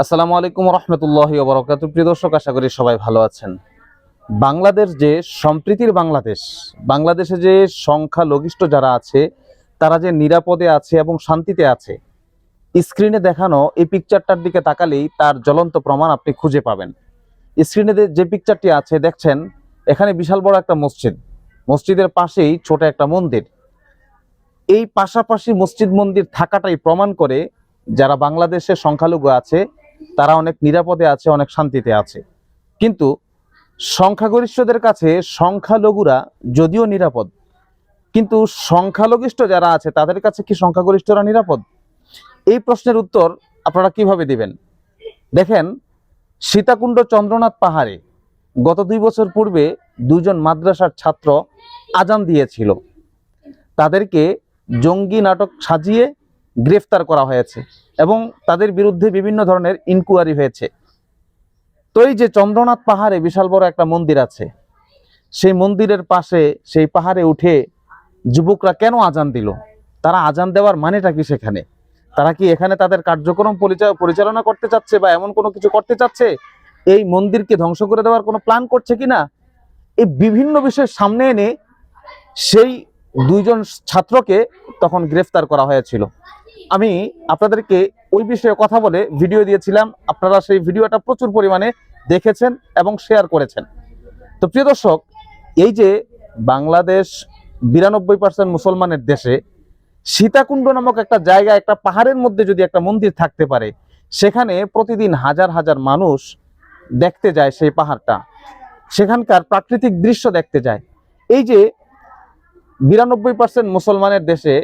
আসসালামু আলাইকুম রহমতুল্লাহ বরকাত প্রিয় দর্শক, আশা করি সবাই ভালো আছেন। বাংলাদেশ যে সম্প্রীতির বাংলাদেশ, বাংলাদেশে যে সংখ্যা লঘিষ্ঠ যারা আছে, তারা যে নিরাপদে আছে এবং শান্তিতে আছে, স্ক্রিনে দেখানো এই পিকচারটার দিকে তাকালেই তার জ্বলন্ত প্রমাণ আপনি খুঁজে পাবেন। স্ক্রিনে যে- পিকচারটি আছে, দেখছেন, এখানে বিশাল বড় একটা মসজিদ। মসজিদের পাশেই ছোট একটা মন্দির। এই পাশাপাশি মসজিদ মন্দির থাকাটাই প্রমাণ করে যারা বাংলাদেশের সংখ্যালঘু আছে তারা অনেক নিরাপদে আছে, অনেক শান্তিতে আছে। কিন্তু সংখ্যাগরিষ্ঠদের কাছে সংখ্যালঘুরা যদিও নিরাপদ, কিন্তু সংখ্যালঘিষ্ঠ যারা আছে, তাদের কাছে কি সংখ্যাগরিষ্ঠরা নিরাপদ? এই প্রশ্নের উত্তর আপনারা কীভাবে দিবেন? দেখেন, সীতাকুণ্ড চন্দ্রনাথ পাহাড়ে গত দুই বছর পূর্বে দুজন মাদ্রাসার ছাত্র আজান দিয়েছিল। তাদেরকে জঙ্গি নাটক সাজিয়ে গ্রেফতার করা হয়েছে। এবং তাদের বিরুদ্ধে বিভিন্ন ধরনের ইনকোয়ারি হয়েছে। তো এই যে চন্দ্রনাথ পাহাড়ে বিশাল বড় একটা মন্দির আছে, সেই মন্দিরের পাশে, সেই পাহাড়ে উঠে যুবকরা কেন আজান দিল? তারা আজান দেওয়ার মানেটা কি সেখানে? তারা কি এখানে তাদের কার্যক্রম পরিচা- পরিচালনা করতে চাচ্ছে বা এমন কোনো কিছু করতে চাচ্ছে? এই মন্দিরকে ধ্বংস করে দেওয়ার কোনো প্ল্যান করছে কিনা? এই বিভিন্ন বিষয় সামনে এনে সেই দুইজন ছাত্রকে তখন গ্রেফতার করা হয়েছিল। আমি আপনাদেরকে ওই বিষয়ে কথা বলে ভিডিও দিয়েছিলাম। আপনারা সেই ভিডিওটা প্রচুর পরিমাণে দেখেছেন এবং শেয়ার করেছেন। তো প্রিয় দর্শক, এই যে বাংলাদেশ বিরানব্বই পার্সেন্ট মুসলমানের দেশে সীতাকুণ্ড নামক একটা জায়গা, একটা পাহাড়ের মধ্যে যদি একটা মন্দির থাকতে পারে, সেখানে প্রতিদিন হাজার হাজার মানুষ দেখতে যায় সেই পাহাড়টা। সেখানকার প্রাকৃতিক দৃশ্য দেখতে যায়। এই যে বিরানব্বই পার্সেন্ট মুসলমানের দেশে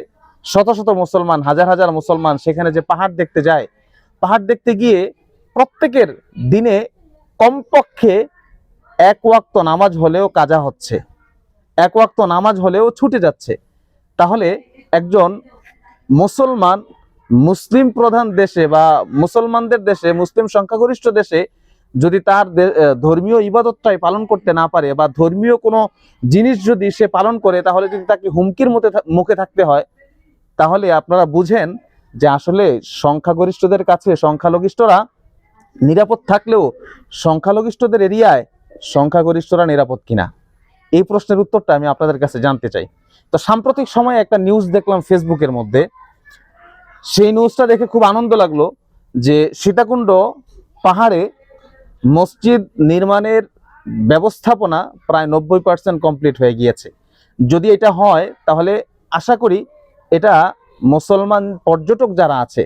শত শত মুসলমান, হাজার হাজার মুসলমান সেখানে যে পাহাড় দেখতে যায়, পাহাড় দেখতে গিয়ে প্রত্যেকের দিনে কমপক্ষে এক ওয়াক্ত নামাজ হলেও কাজা হচ্ছে, এক ওয়াক্ত নামাজ হলেও ছুটে যাচ্ছে। তাহলে একজন মুসলমান মুসলিম প্রধান দেশে বা মুসলমানদের দেশে, মুসলিম সংখ্যাগরিষ্ঠ দেশে যদি তার ধর্মীয় ইবাদতটাই পালন করতে না পারে বা ধর্মীয় কোনো জিনিস যদি সে পালন করে, তাহলে যদি তাকে হুমকির মুখে থাকতে হয় তাহলে আপনারা বুঝেন যে আসলে সংখ্যাগরিষ্ঠদের কাছে সংখ্যালঘিষ্ঠরা নিরাপদ থাকলেও সংখ্যালঘিষ্ঠদের এরিয়ায় সংখ্যাগরিষ্ঠরা নিরাপদ কিনা? এই প্রশ্নের উত্তরটা আমি আপনাদের কাছে জানতে চাই। তো সাম্প্রতিক সময়ে একটা নিউজ দেখলাম ফেসবুকের মধ্যে। সেই নিউজটা দেখে খুব আনন্দ লাগল যে সীতাকুণ্ড পাহাড়ে মসজিদ নির্মাণের ব্যবস্থাপনা প্রায় নব্বই পার্সেন্ট কমপ্লিট হয়ে গিয়েছে। যদি এটা হয়, তাহলে আশা করি এটা মুসলমান পর্যটক যারা আছে,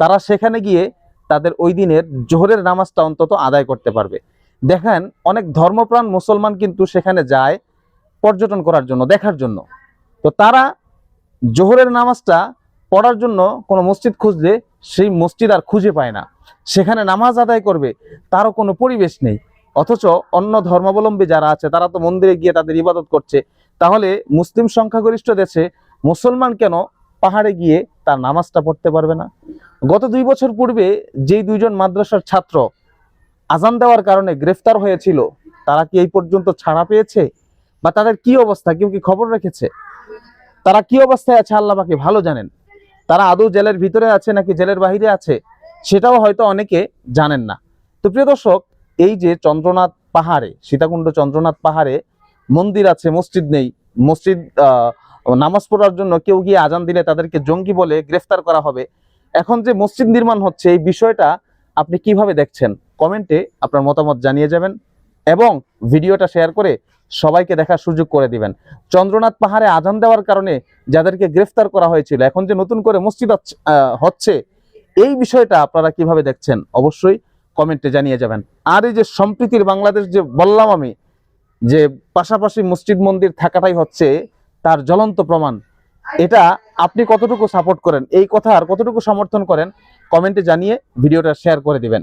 তারা সেখানে গিয়ে তাদের ওই দিনের জোহরের নামাজটা অন্তত আদায় করতে পারবে। দেখেন, অনেক ধর্মপ্রাণ মুসলমান কিন্তু সেখানে যায় পর্যটন করার জন্য, দেখার জন্য। তো তারা জোহরের নামাজটা পড়ার জন্য কোনো মসজিদ খুঁজলে সেই মসজিদ আর খুঁজে পায় না। সেখানে নামাজ আদায় করবে, তারও কোনো পরিবেশ নেই। অথচ অন্য ধর্মাবলম্বী যারা আছে, তারা তো মন্দিরে গিয়ে তাদের ইবাদত করছে। তাহলে মুসলিম সংখ্যাগরিষ্ঠ দেশে মুসলমান কেন পাহাড়ে গিয়ে তার নামাজটা পড়তে পারবে না? গত দুই বছর পূর্বে যেই দুইজন মাদ্রাসার ছাত্র আজান দেওয়ার কারণে গ্রেফতার হয়েছিল তারা কি এই পর্যন্ত ছাড়া পেয়েছে? বা তাদের কি অবস্থা? কেউ কি খবর রেখেছে? তারা কি অবস্থায় আছে আল্লাহবাকে ভালো জানেন। তারা আদৌ জেলের ভিতরে আছে নাকি জেলের বাহিরে আছে সেটাও হয়তো অনেকে জানেন না। তো প্রিয় দর্শক এই যে চন্দ্রনাথ পাহাড়ে সীতাকুণ্ড চন্দ্রনাথ পাহাড়ে মন্দির আছে মসজিদ নেই। মসজিদ আহ, নামাজ পড়ার জন্য কেউ গিয়ে আজান দিলে তাদেরকে জঙ্গি বলে গ্রেফতার করা হবে। এখন যে মসজিদ নির্মাণ হচ্ছে, এই বিষয়টা আপনি কীভাবে দেখছেন? কমেন্টে আপনার মতামত জানিয়ে যাবেন এবং ভিডিওটা শেয়ার করে সবাইকে দেখার সুযোগ করে দিবেন। চন্দ্রনাথ পাহাড়ে আজান দেওয়ার কারণে যাদেরকে গ্রেফতার করা হয়েছিল, এখন যে নতুন করে মসজিদ হচ্ছে- এই বিষয়টা আপনারা কীভাবে দেখছেন? অবশ্যই কমেন্টে জানিয়ে যাবেন। আর এই যে সম্প্রীতির বাংলাদেশ যে বললাম আমি, যে পাশাপাশি মসজিদ মন্দির থাকাটাই হচ্ছে তার জ্বলন্ত প্রমাণ। এটা আপনি কতটুকু সাপোর্ট করেন? এই কথা আর কতটুকু সমর্থন করেন? কমেন্টে জানিয়ে ভিডিওটা শেয়ার করে দিবেন।